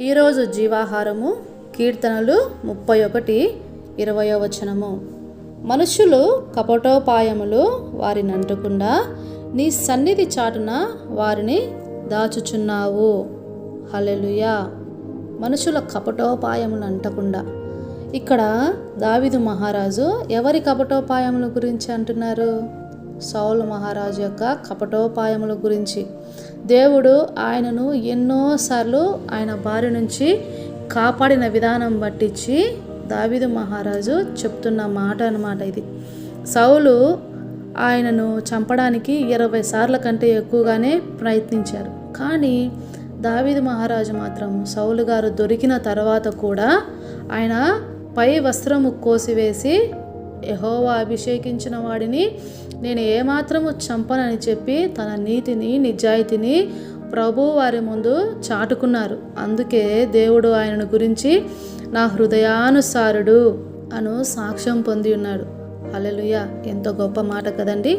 ఈరోజు జీవాహారము కీర్తనలు ముప్పై ఒకటి ఇరవయో వచనము. మనుషులు కపటోపాయములు వారిని అంటకుండా నీ సన్నిధి చాటున వారిని దాచుచున్నావు. హలెలుయా మనుషుల కపటోపాయములు అంటకుండా. ఇక్కడ దావిదు మహారాజు ఎవరి కపటోపాయముల గురించి అంటున్నారు? సౌలు మహారాజు యొక్క కపటోపాయముల గురించి. దేవుడు ఆయనను ఎన్నోసార్లు ఆయన భార్య నుంచి కాపాడిన విధానం పట్టించి దావిదు మహారాజు చెప్తున్న మాట అన్నమాట ఇది. సౌలు ఆయనను చంపడానికి ఇరవై సార్ల కంటే ఎక్కువగానే ప్రయత్నించారు. కానీ దావిదు మహారాజు మాత్రం సౌలు గారు దొరికిన తర్వాత కూడా ఆయన పై వస్త్రము కోసివేసి యహోవా అభిషేకించిన వాడిని నేను ఏమాత్రము చంపనని చెప్పి తన నీతిని నిజాయితీని ప్రభు వారి ముందు చాటుకున్నారు. అందుకే దేవుడు ఆయనను గురించి నా హృదయానుసారుడు అను సాక్ష్యం పొంది ఉన్నాడు. అలలుయ ఎంతో గొప్ప మాట కదండి.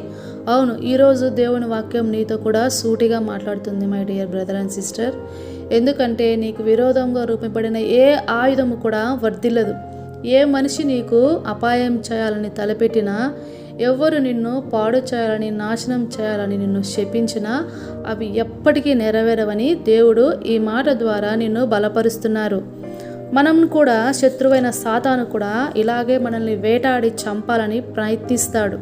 అవును ఈరోజు దేవుని వాక్యం నీతో కూడా సూటిగా మాట్లాడుతుంది my dear brother and sister. ఎందుకంటే నీకు విరోధంగా రూపబడిన ఏ ఆయుధము కూడా వర్ధిల్లదు. ఏ మనిషి నీకు అపాయం చేయాలని తలపెట్టినా ఎవ్వరు నిన్ను పాడు చేయాలని నాశనం చేయాలని నిన్ను శపించినా అవి ఎప్పటికీ నెరవేరవని దేవుడు ఈ మాట ద్వారా నిన్ను బలపరుస్తున్నారు. మనం కూడా శత్రువైన సాతాను కూడా ఇలాగే మనల్ని వేటాడి చంపాలని ప్రయత్నిస్తాడు.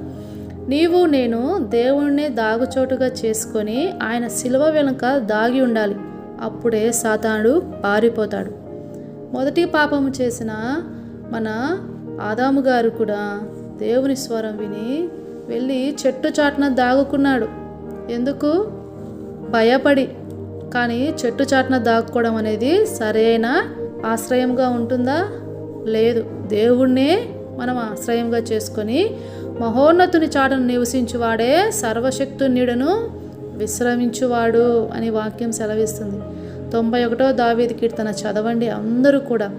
నీవు నేను దేవుణ్ణి దాగుచోటుగా చేసుకొని ఆయన శిలువ వెనుక దాగి ఉండాలి. అప్పుడే సాతానుడు పారిపోతాడు. మొదటి పాపము చేసిన మన ఆదాము గారు కూడా దేవుని స్వరం విని వెళ్ళి చెట్టు చాటున దాగుకున్నాడు. ఎందుకు? భయపడి. కానీ చెట్టు చాటున దాక్కోవడం అనేది సరైన ఆశ్రయంగా ఉంటుందా? లేదు. దేవుణ్ణే మనం ఆశ్రయంగా చేసుకొని మహోన్నతుని చాటను నివసించువాడే సర్వశక్తునిడను విశ్రమించువాడు అని వాక్యం సెలవిస్తుంది. తొంభై ఒకటో దావేది కీర్తన చదవండి అందరూ కూడా.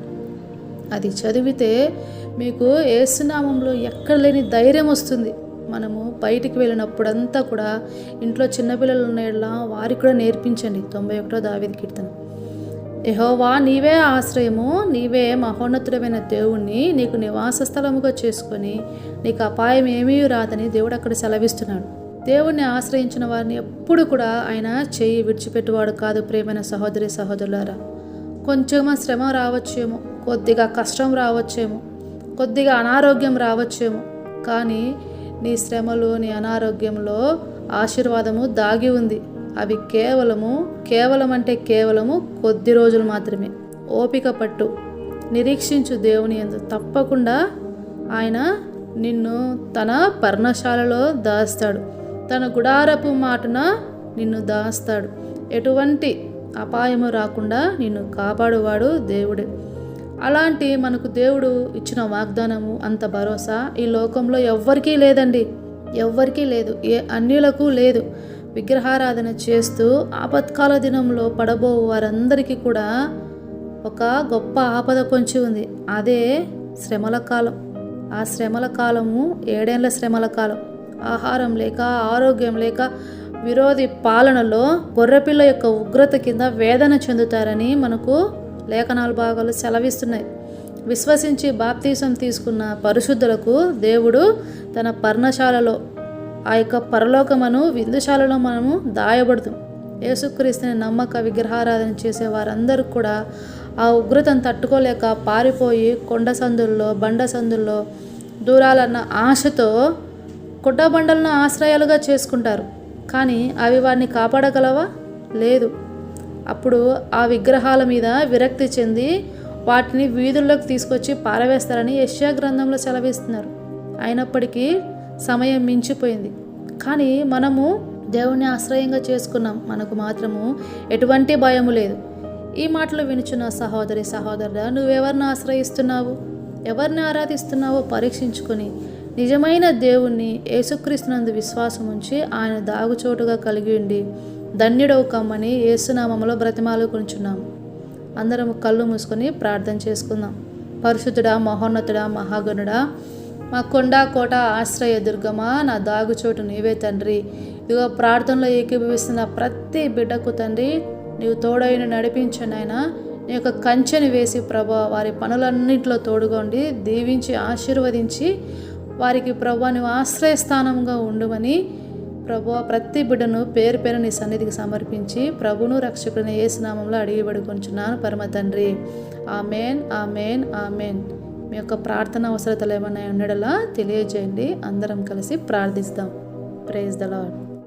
అది చదివితే మీకు ఏసునామంలో ఎక్కడ లేని ధైర్యం వస్తుంది. మనము బయటికి వెళ్ళినప్పుడంతా కూడా ఇంట్లో చిన్నపిల్లలు ఉన్నలా వారికి కూడా నేర్పించండి. తొంభై ఒకటో దావీది కీర్తన. యహోవా నీవే ఆశ్రయము నీవే మహోన్నతుడమైన దేవుణ్ణి నీకు నివాస స్థలముగా చేసుకొని నీకు అపాయం ఏమీ రాదని దేవుడు అక్కడ సెలవిస్తున్నాడు. దేవుణ్ణి ఆశ్రయించిన వారిని ఎప్పుడు కూడా ఆయన చేయి విడిచిపెట్టువాడు కాదు ప్రేమైన సహోదరి సహోదరులారా. కొంచెం శ్రమ రావచ్చేమో. కొద్దిగా కష్టం రావచ్చేమో కొద్దిగా అనారోగ్యం రావచ్చేమో కానీ నీ శ్రమలో నీ అనారోగ్యంలో ఆశీర్వాదము దాగి ఉంది. అవి కేవలము కేవలం అంటే కేవలము కొద్ది రోజులు మాత్రమే. ఓపిక పట్టు నిరీక్షించు దేవుని ఎందు తప్పకుండా ఆయన నిన్ను తన పర్ణశాలలో దాస్తాడు. తన గుడారపు మాటన నిన్ను దాస్తాడు. ఎటువంటి అపాయము రాకుండా నిన్ను కాపాడువాడు దేవుడే. అలాంటి మనకు దేవుడు ఇచ్చిన వాగ్దానము అంత భరోసా ఈ లోకంలో ఎవ్వరికీ లేదండి. ఎవ్వరికీ లేదు. ఏ అన్యులకు లేదు. విగ్రహారాధన చేస్తూ ఆపత్కాల దినంలో పడబో వారందరికీ కూడా ఒక గొప్ప ఆపద పొంచి ఉంది. అదే శ్రమల కాలం. ఆ శ్రమల కాలము ఏడేళ్ళ శ్రమల కాలం. ఆహారం లేక ఆరోగ్యం లేక విరోధి పాలనలో గొర్రెపిల్ల యొక్క ఉగ్రత కింద వేదన చెందుతారని మనకు లేఖనాలు భాగాలు సెలవిస్తున్నాయి. విశ్వసించి బాప్తీసం తీసుకున్న పరిశుద్ధులకు దేవుడు తన పర్ణశాలలో ఆ యొక్క పరలోకమను విందుశాలలో మనము దాయబడుతాం. యేసుక్రీస్తుని నమ్మక విగ్రహారాధన చేసే వారందరూ కూడా ఆ ఉగ్రతను తట్టుకోలేక పారిపోయి కొండ సందుల్లో బండ సందుల్లో దూరాలన్న ఆశతో కుట్టబండలను ఆశ్రయాలుగా చేసుకుంటారు. కానీ అవి వారిని కాపాడగలవా? లేదు. అప్పుడు ఆ విగ్రహాల మీద విరక్తి చెంది వాటిని వీధుల్లోకి తీసుకొచ్చి పారవేస్తారని యశ్యా గ్రంథంలో సెలవిస్తున్నారు. అయినప్పటికీ సమయం మించిపోయింది. కానీ మనము దేవుణ్ణి ఆశ్రయంగా చేసుకున్నాం. మనకు మాత్రము ఎటువంటి భయము లేదు. ఈ మాటలు వినుచున్న సహోదరి సహోదరుడా నువ్వెవరిని ఆశ్రయిస్తున్నావు? ఎవరిని ఆరాధిస్తున్నావో పరీక్షించుకొని నిజమైన దేవుణ్ణి యేసుక్రీస్తునందు విశ్వాసం ఉంచి ఆయన దాగుచోటుగా కలిగి ఉండి ధన్యుడవు కమ్మని ఏసునామంలో బ్రతిమాలు కొంచున్నాము అందరం కళ్ళు మూసుకొని ప్రార్థన చేసుకుందాం. పరిశుద్ధుడా మహోన్నతుడా మహాగణుడా మా కొండ కోట ఆశ్రయ దుర్గమా నా దాగుచోటు నీవే తండ్రి. ఇదిగో ప్రార్థనలో ఏకీభవిస్తున్న ప్రతి బిడ్డకు తండ్రి నీవు తోడైన నడిపించండి ఆయన నీ యొక్క కంచెని వేసి ప్రభా వారి పనులన్నింటిలో తోడుగొండి దీవించి ఆశీర్వదించి వారికి ప్రభా నువ్వు ఆశ్రయస్థానంగా ఉండమని ప్రభు ప్రతి బిడ్డను పేరు పేరు నీ సన్నిధికి సమర్పించి ప్రభును రక్షకుడిని ఏసునామంలో అడిగి పడుకుంటున్నాను పరమ తండ్రి. Amen amen amen. మీ యొక్క ప్రార్థన అవసరతలు ఏమైనా ఉండడలా తెలియజేయండి. అందరం కలిసి ప్రార్థిస్తాం. Praise the lord